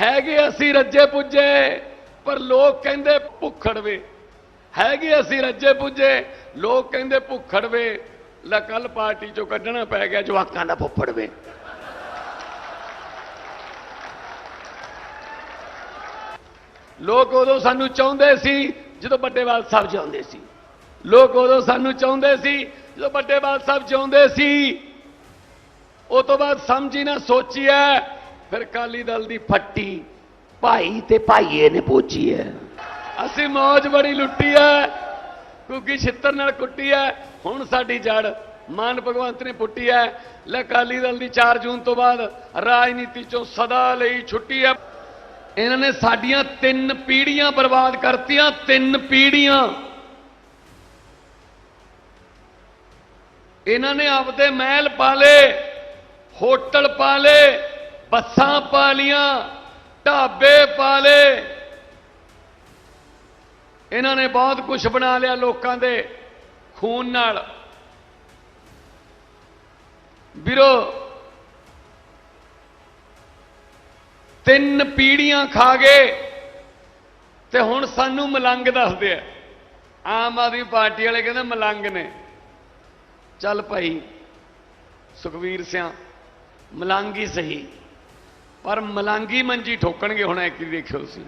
ਹੈਗੇ ਅਸੀਂ ਰੱਜੇ ਪੁੱਜੇ, ਪਰ ਲੋਕ ਕਹਿੰਦੇ ਭੁੱਖੜਵੇ। ਹੈਗੇ ਅਸੀਂ ਰੱਜੇ ਪੁੱਜੇ, ਲੋਕ ਕਹਿੰਦੇ ਭੁੱਖੜਵੇ। ਲੈ ਕੱਲ ਪਾਰਟੀ ਚੋਂ ਕੱਢਣਾ ਪੈ ਗਿਆ ਜਵਾਕਾਂ ਦਾ ਭੁੱਖੜਵੇ ਲੋਕ ਉਦੋਂ ਸਾਨੂੰ ਚਾਹੁੰਦੇ ਸੀ ਜਦੋਂ ਵੱਡੇਵਾਲ ਸਾਹਿਬ ਚਾਹੁੰਦੇ ਸੀ। ਲੋਕ ਉਦੋਂ ਸਾਨੂੰ ਚਾਹੁੰਦੇ ਸੀ ਜਦੋਂ ਵੱਡੇਵਾਲ ਸਾਹਿਬ ਚਾਹੁੰਦੇ ਸੀ। ਉਹ ਤੋਂ ਬਾਅਦ ਸਮਝੀ ਨਾ ਸੋਚੀਐ ਫਿਰ ਕਾਲੀ ਦਲ ਦੀ ਫੱਟੀ ਭਾਈ ਤੇ ਭਾਈਏ ਨੇ ਪੋਚੀ ਹੈ। ਅਸੀਂ ਮੌਜ ਬੜੀ ਲੁੱਟੀ ਹੈ ਕਿਉਂਕਿ ਛਿੱਤਰ ਨਾਲ ਕੁੱਟੀ ਹੈ, ਹੁਣ ਸਾਡੀ ਜੜ ਮਾਨ ਭਗਵੰਤ ਨੇ ਪੁੱਟੀ ਹੈ। ਲੈ ਕਾਲੀ ਦਲ ਦੀ 4 ਜੂਨ ਤੋਂ ਬਾਅਦ ਰਾਜਨੀਤੀ ਚੋਂ ਸਦਾ ਲਈ ਛੁੱਟੀ ਹੈ। ਇਹਨਾਂ ਨੇ ਸਾਡੀਆਂ ਤਿੰਨ ਪੀੜ੍ਹੀਆਂ ਬਰਬਾਦ ਕਰਤੀਆਂ, ਤਿੰਨ ਪੀੜ੍ਹੀਆਂ। ਇਹਨਾਂ ਨੇ ਆਪਦੇ ਮਹਿਲ ਪਾਲੇ, ਹੋਟਲ ਪਾਲੇ ਬੱਸਾਂ ਪਾਲੀਆਂ, ਢਾਬੇ ਪਾਲੇ। ਇਹਨਾਂ ਨੇ ਬਹੁਤ ਕੁਝ ਬਣਾ ਲਿਆ ਲੋਕਾਂ ਦੇ ਖੂਨ ਨਾਲ। ਵੀਰੋ, ਤਿੰਨ ਪੀੜੀਆਂ ਖਾ ਗਏ ਤੇ ਹੁਣ ਸਾਨੂੰ ਮਲੰਗ ਦੱਸਦੇ ਆ। ਆਮ ਆਦਮੀ ਪਾਰਟੀ ਵਾਲੇ ਕਹਿੰਦੇ ਮਲੰਗ ਨੇ। ਚੱਲ ਭਾਈ, ਸੁਖਵੀਰ ਸਿਆ, ਮਲੰਗ ਹੀ ਸਹੀ। ਪਰ ਮਲਾਂਗੀ ਮੰਜੀ ਠੋਕਣਗੇ ਹੁਣ ਇੱਕ ਹੀ ਦੇਖਿਓ ਤੁਸੀਂ।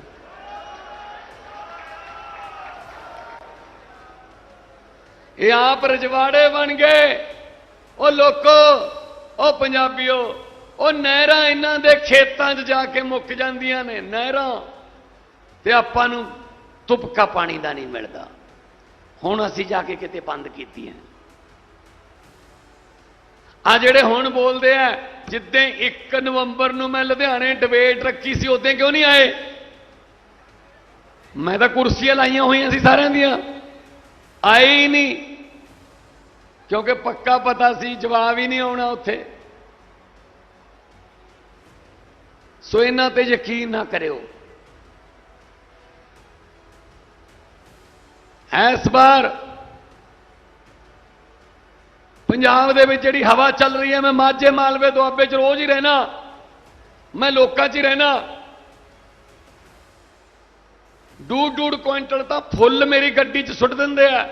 ਇਹ ਆਪ ਰਜਵਾੜੇ ਬਣ ਗਏ। ਉਹ ਲੋਕੋ, ਉਹ ਪੰਜਾਬੀਓ, ਉਹ ਨਹਿਰਾਂ ਇਹਨਾਂ ਦੇ ਖੇਤਾਂ 'ਚ ਜਾ ਕੇ ਮੁੱਕ ਜਾਂਦੀਆਂ ਨੇ, ਨਹਿਰਾਂ। ਤੇ ਆਪਾਂ ਨੂੰ ਤੁਪਕਾ ਪਾਣੀ ਦਾ ਨਹੀਂ ਮਿਲਦਾ। ਹੁਣ ਅਸੀਂ ਜਾ ਕੇ ਕਿਤੇ ਬੰਦ ਕੀਤੀਆਂ। ਆ ਜਿਹੜੇ ਹੁਣ ਬੋਲਦੇ ਆ, ਜਿੱਦਾਂ 1 ਨਵੰਬਰ ਨੂੰ ਮੈਂ ਲੁਧਿਆਣੇ ਡਿਬੇਟ ਰੱਖੀ ਸੀ, ਉਦੋਂ ਕਿਉਂ ਨਹੀਂ ਆਏ? ਮੈਂ ਤਾਂ ਕੁਰਸੀਆਂ ਲਾਈਆਂ ਹੋਈਆਂ ਸੀ ਸਾਰਿਆਂ ਦੀਆਂ। ਆਏ ਹੀ ਨਹੀਂ। ਕਿਉਂਕਿ ਪੱਕਾ ਪਤਾ ਸੀ, ਜਵਾਬ ਹੀ ਨਹੀਂ ਆਉਣਾ ਉੱਥੇ। ਸੋ ਇਹਨਾਂ ਤੇ ਯਕੀਨ ਨਾ ਕਰਿਓ। ਇਸ ਵਾਰ ਪੰਜਾਬ ਦੇ ਵਿੱਚ ਜਿਹੜੀ ਹਵਾ ਚੱਲ ਰਹੀ ਹੈ, ਮੈਂ ਮਾਝੇ ਮਾਲਵੇ ਦੁਆਬੇ 'ਚ ਰੋਜ਼ ਹੀ ਰਹਿਣਾ ਮੈਂ ਲੋਕਾਂ 'ਚ ਹੀ ਰਹਿਣਾ ਡੂਡ ਡੂਡ ਕੁਇੰਟਲ ਤਾਂ ਫੁੱਲ ਮੇਰੀ ਗੱਡੀ 'ਚ ਸੁੱਟ ਦਿੰਦੇ ਆ।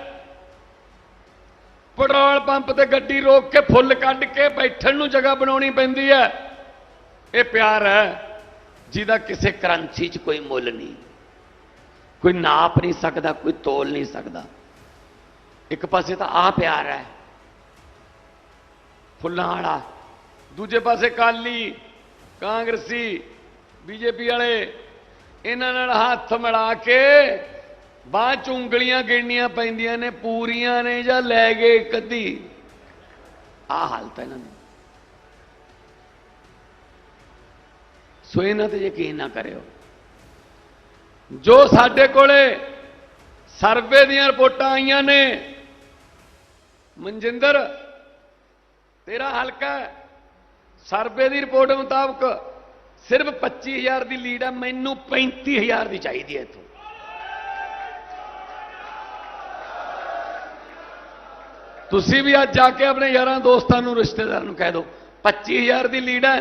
ਪੈਟਰੋਲ ਪੰਪ ਤੇ ਗੱਡੀ ਰੋਕ ਕੇ ਫੁੱਲ ਕੱਢ ਕੇ ਬੈਠਣ ਨੂੰ ਜਗ੍ਹਾ ਬਣਾਉਣੀ ਪੈਂਦੀ ਹੈ। ਇਹ ਪਿਆਰ ਹੈ, ਜਿਹਦਾ ਕਿਸੇ ਕਰੰਸੀ 'ਚ ਕੋਈ ਮੁੱਲ ਨਹੀਂ। ਕੋਈ ਨਾਪ ਨਹੀਂ ਸਕਦਾ, ਕੋਈ ਤੋਲ ਨਹੀਂ ਸਕਦਾ। ਇੱਕ ਪਾਸੇ ਤਾਂ ਆ ਪਿਆਰ ਹੈ। ਫੁੱਲਾਂ ਵਾਲਾ ਦੂਜੇ ਪਾਸੇ ਕਾਲੀ, ਕਾਂਗਰਸੀ, ਬੀਜੇਪੀ ਵਾਲੇ, ਇਹਨਾਂ ਨਾਲ ਹੱਥ ਮਿਲਾ ਕੇ ਬਾਅਦ ਚ ਉਂਗਲੀਆਂ ਗਿਣਨੀਆਂ ਪੈਂਦੀਆਂ ਨੇ, ਪੂਰੀਆਂ ਨੇ ਜਾਂ ਲੈ ਗਏ ਇੱਕ ਅੱਧੀ। ਆ ਹਾਲਤ ਹੈ ਇਹਨਾਂ ਦੀ। ਸੋ ਇਹਨਾਂ ਤੇ ਯਕੀਨ ਨਾ ਕਰਿਓ। ਜੋ ਸਾਡੇ ਕੋਲੇ ਸਰਵੇ ਦੀਆਂ ਰਿਪੋਰਟਾਂ ਆਈਆਂ ਨੇ, ਮਨਜਿੰਦਰ ਤੇਰਾ ਹਲਕਾ ਸਰਵੇ ਦੀ ਰਿਪੋਰਟ ਮੁਤਾਬਕ ਸਿਰਫ 25000 ਦੀ ਲੀਡ ਹੈ, ਮੈਨੂੰ 35000 ਦੀ ਚਾਹੀਦੀ ਹੈ ਇਥੋਂ। ਤੁਸੀਂ ਵੀ ਅੱਜ ਜਾ ਕੇ ਆਪਣੇ ਯਾਰਾਂ ਦੋਸਤਾਂ ਨੂੰ, ਰਿਸ਼ਤੇਦਾਰਾਂ ਨੂੰ ਕਹਿ ਦਿਓ 25000 ਦੀ ਲੀਡ ਹੈ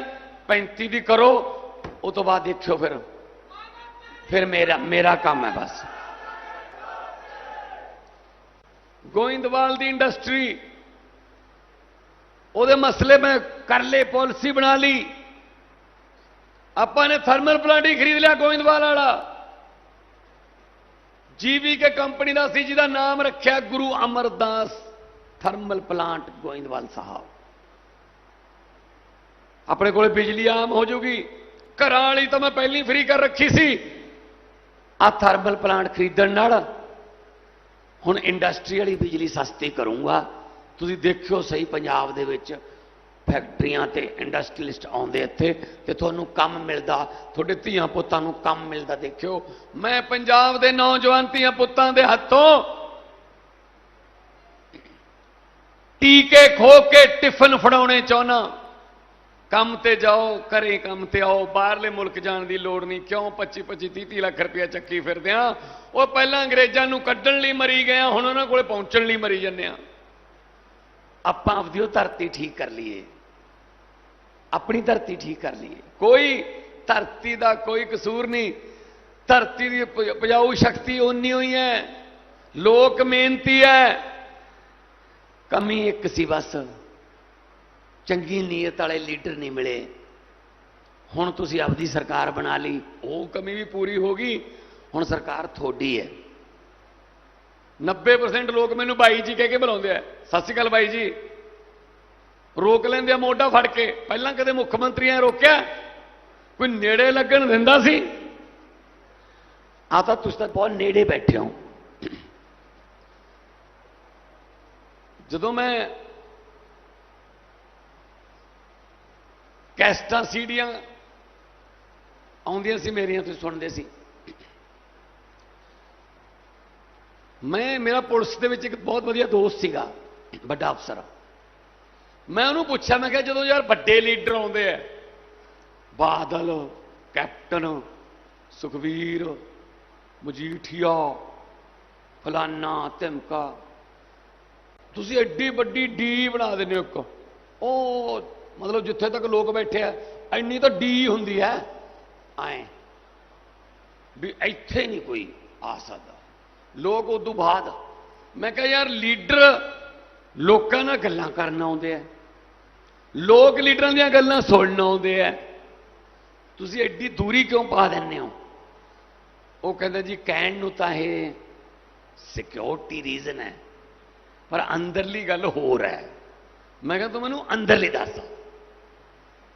35 ਦੀ ਕਰੋ, ਉਹ ਤੋਂ ਬਾਅਦ ਦੇਖਿਓ ਫਿਰ। ਫਿਰ ਮੇਰਾ ਮੇਰਾ ਕੰਮ ਹੈ ਬਸ। ਗੋਇੰਦਵਾਲ ਦੀ ਇੰਡਸਟਰੀ ਉਹਦੇ ਮਸਲੇ ਮੈਂ ਕਰ ਲਏ, ਪਾਲਿਸੀ ਬਣਾ ਲਈ। ਆਪਾਂ ਨੇ ਥਰਮਲ ਪਲਾਂਟ ਹੀ ਖਰੀਦ ਲਿਆ ਗੋਇੰਦਵਾਲ ਵਾਲਾ। ਜੀਵੀ ਕੇ ਕੰਪਨੀ ਦਾ ਸੀ, ਜਿਹਦਾ ਨਾਮ ਰੱਖਿਆ ਗੁਰੂ ਅਮਰਦਾਸ ਥਰਮਲ ਪਲਾਂਟ ਗੋਇੰਦਵਾਲ ਸਾਹਿਬ। ਆਪਣੇ ਕੋਲੇ ਬਿਜਲੀ ਆਮ ਹੋ ਜਾਊਗੀ ਘਰਾਂ ਵਾਲੀ ਤਾਂ ਮੈਂ ਪਹਿਲੀ ਫ੍ਰੀ ਕਰ ਰੱਖੀ ਸੀ। ਆ ਥਰਮਲ ਪਲਾਂਟ ਖਰੀਦਣ ਨਾਲ ਹੁਣ ਇੰਡਸਟਰੀ ਵਾਲੀ ਬਿਜਲੀ ਸਸਤੀ ਕਰੂੰਗਾ। ਤੁਸੀਂ ਦੇਖਿਓ ਸਹੀ ਪੰਜਾਬ ਦੇ ਵਿੱਚ ਫੈਕਟਰੀਆਂ ਤੇ ਇੰਡਸਟਰੀਲਿਸਟ ਆਉਂਦੇ ਇੱਥੇ ਤੇ ਤੁਹਾਨੂੰ ਕੰਮ ਮਿਲਦਾ, ਤੁਹਾਡੇ ਧੀਆਂ ਪੁੱਤਾਂ ਨੂੰ ਕੰਮ ਮਿਲਦਾ ਦੇਖਿਓ। ਮੈਂ ਪੰਜਾਬ ਦੇ ਨੌਜਵਾਨ ਧੀਆਂ ਪੁੱਤਾਂ ਦੇ ਹੱਥੋਂ ਟੀਕੇ ਖੋ ਕੇ ਟਿਫਨ ਫੜਾਉਣੇ ਚਾਹੁੰਨਾ ਕੰਮ ਤੇ ਜਾਓ, ਘਰੇ ਕੰਮ ਤੇ ਆਓ, ਬਾਹਰਲੇ ਮੁਲਕ ਜਾਣ ਦੀ ਲੋੜ ਨਹੀਂ। ਕਿਉਂ 25 25 30 30 ਲੱਖ ਰੁਪਇਆ ਚੱਕੀ ਫਿਰਦੇ ਆ? ਉਹ ਪਹਿਲਾਂ ਅੰਗਰੇਜ਼ਾਂ ਨੂੰ ਕੱਢਣ ਲਈ ਮਰੀ ਗਏ ਆ, ਹੁਣ ਉਹਨਾਂ ਕੋਲੇ ਪਹੁੰਚਣ ਲਈ ਮਰੀ ਜੰਨੇ ਆ। ਆਪਾਂ ਆਪਦੀ ਉਹ ਧਰਤੀ ਠੀਕ ਕਰ ਲਈਏ। ਆਪਣੀ ਧਰਤੀ ਠੀਕ ਕਰ ਲਈਏ। ਕੋਈ ਧਰਤੀ ਦਾ ਕੋਈ ਕਸੂਰ ਨਹੀਂ। ਧਰਤੀ ਦੀ ਉਪਜਾਊ ਸ਼ਕਤੀ ਉਨੀ ਹੋਈ ਹੈ। ਲੋਕ ਮਿਹਨਤੀ ਹੈ। ਕਮੀ ਇੱਕ ਸੀ ਬਸ। ਚੰਗੀ ਨੀਅਤ ਵਾਲੇ ਲੀਡਰ ਨਹੀਂ ਮਿਲੇ। ਹੁਣ ਤੁਸੀਂ ਆਪਦੀ ਸਰਕਾਰ ਬਣਾ ਲਈ। ਉਹ ਕਮੀ ਵੀ ਪੂਰੀ ਹੋ ਗਈ। ਹੁਣ ਸਰਕਾਰ ਤੁਹਾਡੀ ਹੈ। 90% ਲੋਕ ਮੈਨੂੰ ਬਾਈ ਜੀ ਕਹਿ ਕੇ ਬੁਲਾਉਂਦੇ ਆ। ਸਤਿ ਸ਼੍ਰੀ ਅਕਾਲ ਬਾਈ ਜੀ। ਰੋਕ ਲੈਂਦੇ ਆ ਮੋਢਾ ਫੜ ਕੇ। ਪਹਿਲਾਂ ਕਦੇ ਮੁੱਖ ਮੰਤਰੀਆਂ ਰੋਕਿਆ? ਕੋਈ ਨੇੜੇ ਲੱਗਣ ਦਿੰਦਾ ਸੀ? ਆ ਤਾਂ ਤੁਸੀਂ ਤਾਂ ਬਹੁਤ ਨੇੜੇ ਬੈਠੇ ਹੋ। ਜਦੋਂ ਮੈਂ ਕੈਸਟਾਂ ਸੀਡੀਆਂ ਆਉਂਦੀਆਂ ਸੀ ਮੇਰੀਆਂ ਤੁਸੀਂ ਸੁਣਦੇ ਸੀ। ਮੈਂ, ਮੇਰਾ ਪੁਲਿਸ ਦੇ ਵਿੱਚ ਇੱਕ ਬਹੁਤ ਵਧੀਆ ਦੋਸਤ ਸੀਗਾ, ਵੱਡਾ ਅਫਸਰ। ਮੈਂ ਉਹਨੂੰ ਪੁੱਛਿਆ, ਮੈਂ ਕਿਹਾ, ਜਦੋਂ ਯਾਰ ਵੱਡੇ ਲੀਡਰ ਆਉਂਦੇ ਆ, ਬਾਦਲ, ਕੈਪਟਨ, ਸੁਖਵੀਰ, ਮਜੀਠੀਆ, ਫਲਾਨਾ, ਧਮਕਾ, ਤੁਸੀਂ ਐਡੀ ਵੱਡੀ ਡੀ ਬਣਾ ਦਿੰਦੇ ਹੋ ਇੱਕ। ਉਹ ਮਤਲਬ ਜਿੱਥੇ ਤੱਕ ਲੋਕ ਬੈਠੇ ਆ, ਇੰਨੀ ਤਾਂ ਡੀ ਹੁੰਦੀ ਹੈ। ਐ, ਵੀ ਇੱਥੇ ਨਹੀਂ ਕੋਈ ਆ ਸਕਦਾ। ਲੋਕ ਉਦੋਂ ਬਾਅਦ, ਮੈਂ ਕਿਹਾ ਯਾਰ ਲੀਡਰ ਲੋਕਾਂ ਨਾਲ ਗੱਲਾਂ ਕਰਨ ਆਉਂਦੇ ਆ। ਲੋਕ ਲੀਡਰਾਂ ਦੀਆਂ ਗੱਲਾਂ ਸੁਣਨ ਆਉਂਦੇ ਆ। ਤੁਸੀਂ ਐਡੀ ਦੂਰੀ ਕਿਉਂ ਪਾ ਦਿੰਦੇ ਹੋ? ਉਹ ਕਹਿੰਦਾ ਜੀ, ਕਹਿਣ ਨੂੰ ਤਾਂ ਇਹ ਸਿਕਿਉਰਿਟੀ ਰੀਜ਼ਨ ਹੈ, ਪਰ ਅੰਦਰਲੀ ਗੱਲ ਹੋਰ ਹੈ। ਮੈਂ ਕਿਹਾ ਤੂੰ ਮੈਨੂੰ ਅੰਦਰਲੀ ਦੱਸ।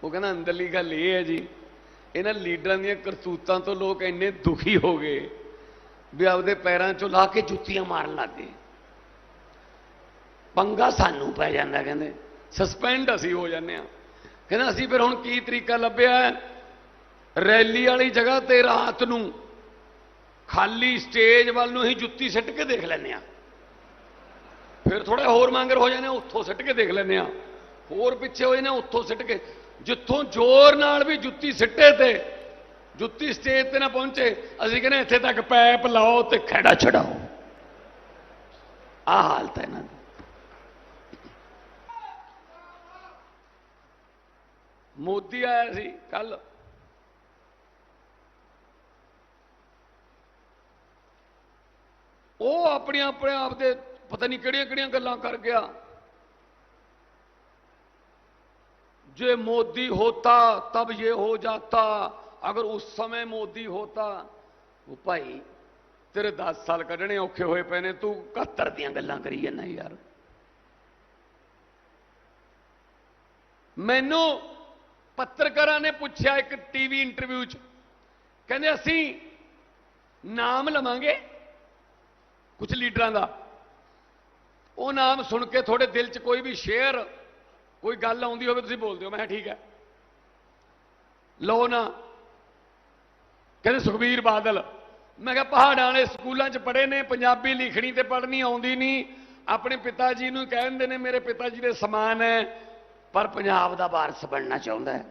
ਉਹ ਕਹਿੰਦਾ, ਅੰਦਰਲੀ ਗੱਲ ਇਹ ਹੈ ਜੀ, ਇਹਨਾਂ ਲੀਡਰਾਂ ਦੀਆਂ ਕਰਤੂਤਾਂ ਤੋਂ ਲੋਕ ਇੰਨੇ ਦੁਖੀ ਹੋ ਗਏ। ਵੀ ਆਪਦੇ ਪੈਰਾਂ 'ਚੋਂ ਲਾ ਕੇ ਜੁੱਤੀਆਂ ਮਾਰਨ ਲੱਗੇ ਪੰਗਾ ਸਾਨੂੰ ਪੈ ਜਾਂਦਾ ਕਹਿੰਦੇ ਸਸਪੈਂਡ ਅਸੀਂ ਹੋ ਜਾਂਦੇ ਆ ਕਹਿੰਦਾ ਅਸੀਂ ਫਿਰ ਹੁਣ ਕੀ ਤਰੀਕਾ ਲੱਭਿਆ ਰੈਲੀ ਵਾਲੀ ਜਗ੍ਹਾ ਤੇ ਰਾਤ ਨੂੰ ਖਾਲੀ ਸਟੇਜ ਵੱਲ ਨੂੰ ਹੀ ਜੁੱਤੀ ਸਿੱਟ ਕੇ ਦੇਖ ਲੈਂਦੇ ਆ ਫਿਰ ਥੋੜੇ ਹੋਰ ਮੰਗਰ ਹੋ ਜਾਂਦੇ ਆ, ਉੱਥੋਂ ਸਿੱਟ ਕੇ ਦੇਖ ਲੈਂਦੇ ਆ ਹੋਰ ਪਿੱਛੇ ਹੋਏ ਨੇ ਉੱਥੋਂ ਸਿੱਟ ਕੇ। ਜਿੱਥੋਂ ਜ਼ੋਰ ਨਾਲ ਵੀ ਜੁੱਤੀ ਸਿੱਟੇ ਤੇ ਜੁੱਤੀ ਸਟੇਜ ਤੇ ਨਾ ਪਹੁੰਚੇ, ਅਸੀਂ ਕਹਿੰਦੇ ਇੱਥੇ ਤੱਕ ਪੈਪ ਲਾਓ ਤੇ ਖੜਾ ਛਡਾਓ। ਆਹ ਹਾਲਤ ਹੈ ਨਾ ਮੋਦੀ ਆਇਆ ਸੀ ਕੱਲ। ਉਹ ਆਪਣੇ ਆਪਣੇ ਆਪ ਦੇ ਪਤਾ ਨਹੀਂ ਕਿਹੜੀਆਂ ਕਿਹੜੀਆਂ ਗੱਲਾਂ ਕਰ ਗਿਆ। ਜੇ ਮੋਦੀ ਹੋਤਾ, ਤਬ ਇਹ ਹੋ ਜਾਤਾ। ਅਗਰ ਉਸ ਸਮੇਂ ਮੋਦੀ ਹੋਤਾ, ਉਹ ਭਾਈ ਤੇਰੇ 10 ਸਾਲ ਕੱਢਣੇ ਔਖੇ ਹੋਏ ਪਏ ਨੇ, ਤੂੰ 71 ਦੀਆਂ ਗੱਲਾਂ ਕਰੀ ਜਾਂਦਾ ਯਾਰ। ਮੈਨੂੰ ਪੱਤਰਕਾਰਾਂ ਨੇ ਪੁੱਛਿਆ ਇੱਕ ਟੀਵੀ ਇੰਟਰਵਿਊ 'ਚ, ਕਹਿੰਦੇ ਅਸੀਂ ਨਾਮ ਲਵਾਂਗੇ ਕੁਝ ਲੀਡਰਾਂ ਦਾ। ਉਹ ਨਾਮ ਸੁਣ ਕੇ ਤੁਹਾਡੇ ਦਿਲ 'ਚ ਕੋਈ ਵੀ ਸ਼ੇਅਰ, ਕੋਈ ਗੱਲ ਆਉਂਦੀ ਹੋਵੇ ਤੁਸੀਂ ਬੋਲਦੇ ਹੋ, ਮੈਂ ਠੀਕ ਹੈ। ਲਓ ਨਾ ਕਹਿੰਦੇ ਸੁਖਬੀਰ ਬਾਦਲ। ਮੈਂ ਕਿਹਾ ਪਹਾੜਾਂ ਵਾਲੇ ਸਕੂਲਾਂ 'ਚ ਪੜ੍ਹੇ ਨੇ, ਪੰਜਾਬੀ ਲਿਖਣੀ ਤੇ ਪੜ੍ਹਨੀ ਆਉਂਦੀ ਨਹੀਂ ਆਪਣੇ ਪਿਤਾ ਜੀ ਨੂੰ ਕਹਿੰਦੇ ਨੇ, ਮੇਰੇ ਪਿਤਾ ਜੀ ਦੇ ਸਮਾਨ ਹੈ, ਪਰ ਪੰਜਾਬ ਦਾ ਵਾਰਸ ਬਣਨਾ ਚਾਹੁੰਦਾ ਹੈ।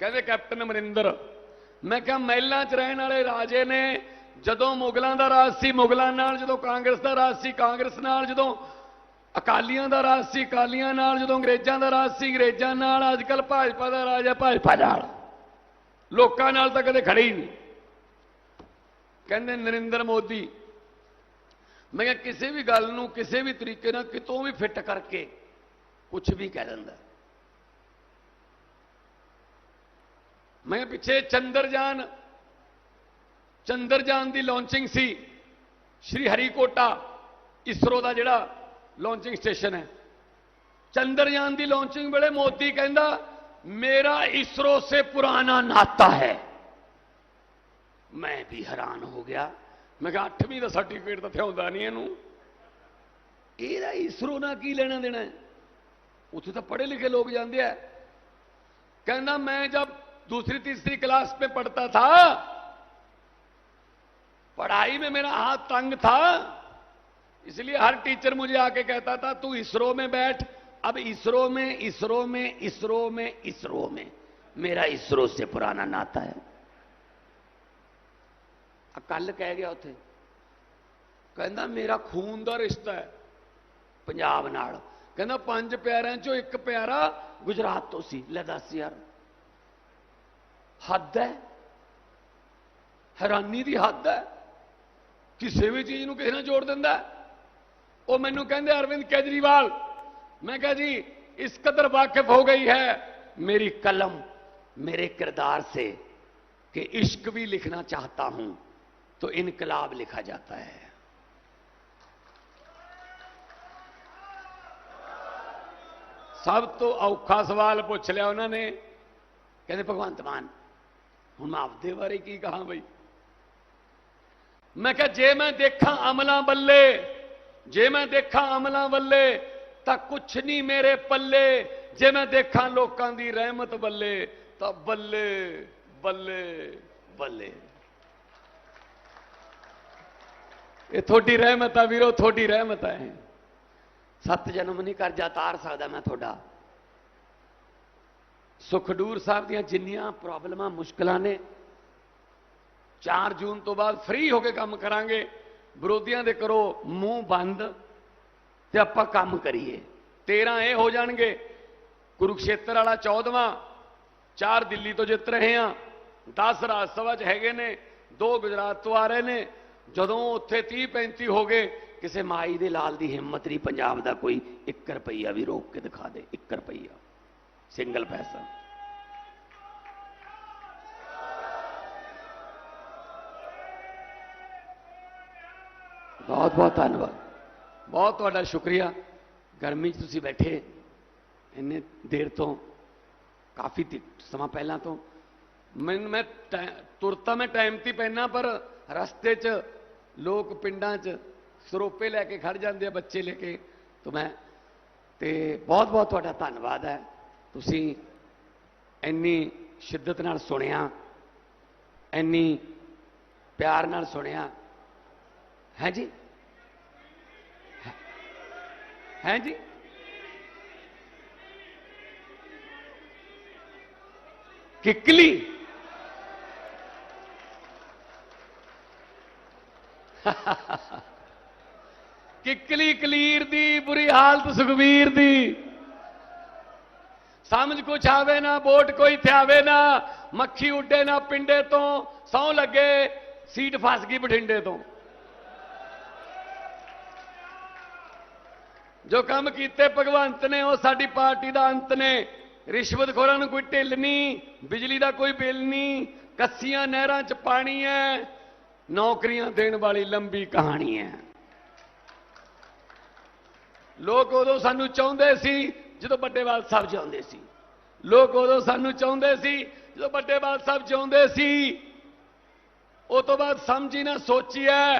ਕਹਿੰਦੇ ਕੈਪਟਨ ਅਮਰਿੰਦਰ, ਮੈਂ ਕਿਹਾ ਮਹਿਲਾਂ 'ਚ ਰਹਿਣ ਵਾਲੇ ਰਾਜੇ ਨੇ, ਜਦੋਂ ਮੁਗਲਾਂ ਦਾ ਰਾਜ ਸੀ, ਮੁਗਲਾਂ ਨਾਲ, ਜਦੋਂ ਕਾਂਗਰਸ ਦਾ ਰਾਜ ਸੀ, ਕਾਂਗਰਸ ਨਾਲ, ਜਦੋਂ ਅਕਾਲੀਆਂ ਦਾ ਰਾਜ ਸੀ, ਅਕਾਲੀਆਂ ਨਾਲ, ਜਦੋਂ ਅੰਗਰੇਜ਼ਾਂ ਦਾ ਰਾਜ ਸੀ, ਅੰਗਰੇਜ਼ਾਂ ਨਾਲ, ਅੱਜ ਕੱਲ ਭਾਜਪਾ ਦਾ ਰਾਜ ਹੈ, ਭਾਜਪਾ ਨਾਲ। ਲੋਕਾਂ ਨਾਲ ਤਾਂ ਕਦੇ ਖੜੇ ਹੀ ਨਹੀਂ। ਕਹਿੰਦੇ, ਨਰਿੰਦਰ ਮੋਦੀ, ਮੈਂ ਕਿਹਾ, ਕਿਸੇ ਵੀ ਗੱਲ ਨੂੰ, ਕਿਸੇ ਵੀ ਤਰੀਕੇ ਨਾਲ ਕਿਤੋਂ ਵੀ ਫਿੱਟ ਕਰਕੇ ਕੁਝ ਵੀ ਕਹਿ ਦਿੰਦਾ। ਮੈਂ ਪਿੱਛੇ ਚੰਦਰਯਾਨ ਚੰਦਰਯਾਨ ਦੀ ਲਾਂਚਿੰਗ ਸੀ, ਸ਼੍ਰੀ ਹਰੀਕੋਟਾ, ਇਸਰੋ ਦਾ ਜਿਹੜਾ ਲਾਂਚਿੰਗ ਸਟੇਸ਼ਨ ਹੈ। ਚੰਦਰਯਾਨ ਦੀ ਲਾਂਚਿੰਗ ਵੇਲੇ ਮੋਦੀ ਕਹਿੰਦਾ میرا اسرو سے پرانا ناتا ہے۔ میں بھی حیران ہو گیا۔ میں کہا اٹھویں کا سرٹیفکیٹ تو تھے نہیں یہ اسرو نہ کی لینا دینا ہے؟ اتنے تو پڑھے لکھے لوگ جانے ہیں۔ کہنا میں جب دوسری تیسری کلاس میں پڑھتا تھا، پڑھائی میں میرا ہاتھ تنگ تھا، اس لیے ہر ٹیچر مجھے آ کے کہتا تھا، تو اسرو میں بیٹھ۔ अब इसरो में इसरो में इसरो में इसरो में मेरा इसरो से पुराना नाता है ਕੱਲ ਕਹਿ ਗਿਆ ਉੱਥੇ ਕਹਿੰਦਾ ਮੇਰਾ ਖੂਨ ਦਾ ਰਿਸ਼ਤਾ ਹੈ ਪੰਜਾਬ ਨਾਲ ਕਹਿੰਦਾ ਪੰਜ ਪਿਆਰਿਆਂ ਚੋਂ ਇੱਕ ਪਿਆਰਾ ਗੁਜਰਾਤ ਤੋਂ ਸੀ ਲੈ ਦੱਸ ਯਾਰ ਹੱਦ ਹੈ ਹੈਰਾਨੀ ਦੀ ਹੱਦ ਹੈ ਕਿਸੇ ਵੀ ਚੀਜ਼ ਨੂੰ ਕਿਸੇ ਨਾਲ ਜੋੜ ਦਿੰਦਾ ਹੈ। ਉਹ ਮੈਨੂੰ ਕਹਿੰਦੇ ਅਰਵਿੰਦ ਕੇਜਰੀਵਾਲ میں کہا جی اس قدر واقف ہو گئی ہے میری قلم میرے کردار سے کہ عشق بھی لکھنا چاہتا ہوں تو انقلاب لکھا جاتا ہے۔ سب تو اوکھا سوال پوچھ لیا انہوں نے۔ کہتے بھگوان تمان ہوں آپتے بارے کی کہاں بھائی؟ میں کہ جے میں دیکھا عملہ بلے، جے میں دیکھا عملہ بلے ਤਾਂ ਕੁਛ ਨਹੀਂ ਮੇਰੇ ਪੱਲੇ। ਜੇ ਮੈਂ ਦੇਖਾਂ ਲੋਕਾਂ ਦੀ ਰਹਿਮਤ ਬੱਲੇ, ਤਾਂ ਬੱਲੇ ਬੱਲੇ ਬੱਲੇ। ਇਹ ਤੁਹਾਡੀ ਰਹਿਮਤ ਆ ਵੀਰੋ, ਤੁਹਾਡੀ ਰਹਿਮਤ ਹੈ ਸੱਤ ਜਨਮ ਨਹੀਂ ਕਰਜਾ ਤਾਰ ਸਕਦਾ ਮੈਂ ਤੁਹਾਡਾ। ਸੁਖਡੂਰ ਸਾਹਿਬ ਦੀਆਂ ਜਿੰਨੀਆਂ ਪ੍ਰੋਬਲਮਾਂ, ਮੁਸ਼ਕਲਾਂ ਨੇ 4 ਜੂਨ ਤੋਂ ਬਾਅਦ ਫ੍ਰੀ ਹੋ ਕੇ ਕੰਮ ਕਰਾਂਗੇ। ਵਿਰੋਧੀਆਂ ਦੇ ਕਰੋ ਮੂੰਹ ਬੰਦ। ਤੇ ਆਪਾਂ ਕੰਮ ਕਰੀਏ। 13 ਇਹ ਹੋ ਜਾਣਗੇ। ਕੁਰੂਕਸ਼ੇਤਰ ਵਾਲਾ 14ਵਾਂ 4 ਦਿੱਲੀ ਤੋਂ ਜਿੱਤ ਰਹੇ ਆ 10 ਰਾਜ ਸਭਾ 'ਚ ਹੈਗੇ ਨੇ, ਦੋ ਗੁਜਰਾਤ ਤੋਂ ਆ ਰਹੇ ਨੇ। ਜਦੋਂ ਉੱਥੇ 30 35 ਹੋ ਗਏ, ਕਿਸੇ ਮਾਈ ਦੇ ਲਾਲ ਦੀ ਹਿੰਮਤ ਨਹੀਂ, ਪੰਜਾਬ ਦਾ ਕੋਈ 1 ਰੁਪਈਆ ਵੀ ਰੋਕ ਕੇ ਦਿਖਾ ਦੇ 1 ਰੁਪਈਆ। ਸਿੰਗਲ ਪੈਸਾ। ਬਹੁਤ ਬਹੁਤ ਧੰਨਵਾਦ। ਬਹੁਤ ਤੁਹਾਡਾ ਸ਼ੁਕਰੀਆ। ਗਰਮੀ 'ਚ ਤੁਸੀਂ ਬੈਠੇ। ਇੰਨੇ ਦੇਰ ਤੋਂ, ਕਾਫੀ ਸਮਾਂ ਪਹਿਲਾਂ ਤੋਂ। ਮੈਨੂੰ ਮੈਂ ਟੈ- ਤੁਰਤਾ ਮੈਂ ਟਾਈਮ ਤੇ ਪੈਣਾ ਪਰ ਰਸਤੇ 'ਚ, ਲੋਕ ਪਿੰਡਾਂ 'ਚ ਸਰੋਪੇ ਲੈ ਕੇ ਖੜ ਜਾਂਦੇ ਆ ਬੱਚੇ ਲੈ ਕੇ। ਤਾਂ ਮੈਂ, ਤੇ ਬਹੁਤ ਬਹੁਤ ਤੁਹਾਡਾ ਧੰਨਵਾਦ ਹੈ। ਤੁਸੀਂ ਇੰਨੀ ਸ਼ਿੱਦਤ ਨਾਲ ਸੁਣਿਆ, ਇੰਨੀ ਪਿਆਰ ਨਾਲ ਸੁਣਿਆ। ਹੈ ਜੀ? ਹੈ ਜੀ ਕਿੱਕਲੀ ਕਿੱਕਲੀ ਕਲੀਰ ਦੀ ਬੁਰੀ ਹਾਲਤ ਸੁਖਵੀਰ ਦੀ ਸਮਝ ਕੁਛ ਆਵੇ ਨਾ ਵੋਟ ਕੋਈ ਥਿਆਵੇ ਨਾ ਮੱਖੀ ਉੱਡੇ ਨਾ ਪਿੰਡੇ ਤੋਂ ਸੌ ਲੱਗੇ ਸੀਟ ਫਸ ਗਈ ਬਠਿੰਡੇ ਤੋਂ ਜੋ ਕੰਮ ਕੀਤੇ ਭਗਵੰਤ ਨੇ, ਉਹ ਸਾਡੀ ਪਾਰਟੀ ਦਾ ਅੰਤ ਨੇ। ਰਿਸ਼ਵਤਖੋਰਾਂ ਨੂੰ ਕੋਈ ਢਿੱਲ ਨਹੀਂ, ਬਿਜਲੀ ਦਾ ਕੋਈ ਬਿੱਲ ਨਹੀਂ, ਕੱਸੀਆਂ ਨਹਿਰਾਂ 'ਚ ਪਾਣੀ ਹੈ ਨੌਕਰੀਆਂ ਦੇਣ ਵਾਲੀ ਲੰਬੀ ਕਹਾਣੀ ਹੈ ਲੋਕ ਉਦੋਂ ਸਾਨੂੰ ਚਾਹੁੰਦੇ ਸੀ ਜਦੋਂ ਵੱਡੇਵਾਲ ਸਾਹਿਬ ਚਾਹੁੰਦੇ ਸੀ। ਲੋਕ ਉਦੋਂ ਸਾਨੂੰ ਚਾਹੁੰਦੇ ਸੀ ਜਦੋਂ ਵੱਡੇਵਾਲ ਸਾਹਿਬ ਚਾਹੁੰਦੇ ਸੀ। ਉਹ ਤੋਂ ਬਾਅਦ ਸਮਝੀ ਨਾ ਸੋਚੀ ਹੈ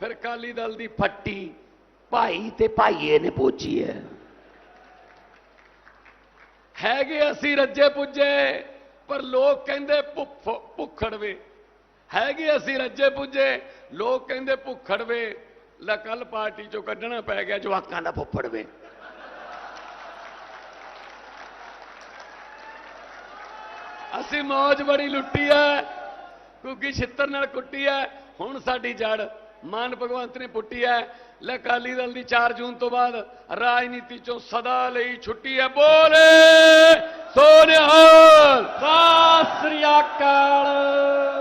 ਫਿਰ ਕਾਲੀ ਦਲ ਦੀ ਫੱਟੀ ਭਾਈ ਤੇ ਭਾਈਏ ਨੇ ਪੋਚੀ ਹੈ ਹੈਗੇ ਅਸੀਂ ਰੱਜੇ ਪੁੱਜੇ, ਪਰ ਲੋਕ ਕਹਿੰਦੇ ਭੁੱਫ- ਭੁੱਖੜਵੇ। ਹੈਗੇ ਅਸੀਂ ਰੱਜੇ ਪੁੱਜੇ, ਲੋਕ ਕਹਿੰਦੇ ਭੁੱਖੜਵੇ। ਲੈ ਕੱਲ ਪਾਰਟੀ ਚੋਂ ਕੱਢਣਾ ਪੈ ਗਿਆ ਜਵਾਕਾਂ ਦਾ ਫੁੱਫੜਵੇ। ਅਸੀਂ ਮੌਜ ਬੜੀ ਲੁੱਟੀ ਐ, ਕਿਉਂਕਿ ਛਿੱਤਰ ਨਾਲ ਕੁੱਟੀ ਐ। ਹੁਣ ਸਾਡੀ ਜੜ, ਮਾਨ ਭਗਵੰਤ ਨੇ ਪੁੱਟੀ ਐ। ਲੈ ਅਕਾਲੀ ਦਲ ਦੀ 4 ਜੂਨ ਤੋਂ ਬਾਅਦ ਰਾਜਨੀਤੀ ਚੋਂ ਸਦਾ ਲਈ ਛੁੱਟੀ ਹੈ। ਬੋਲੇ ਸੋਨਿਹਾਲ। ਸਤਿ ਕਾਲ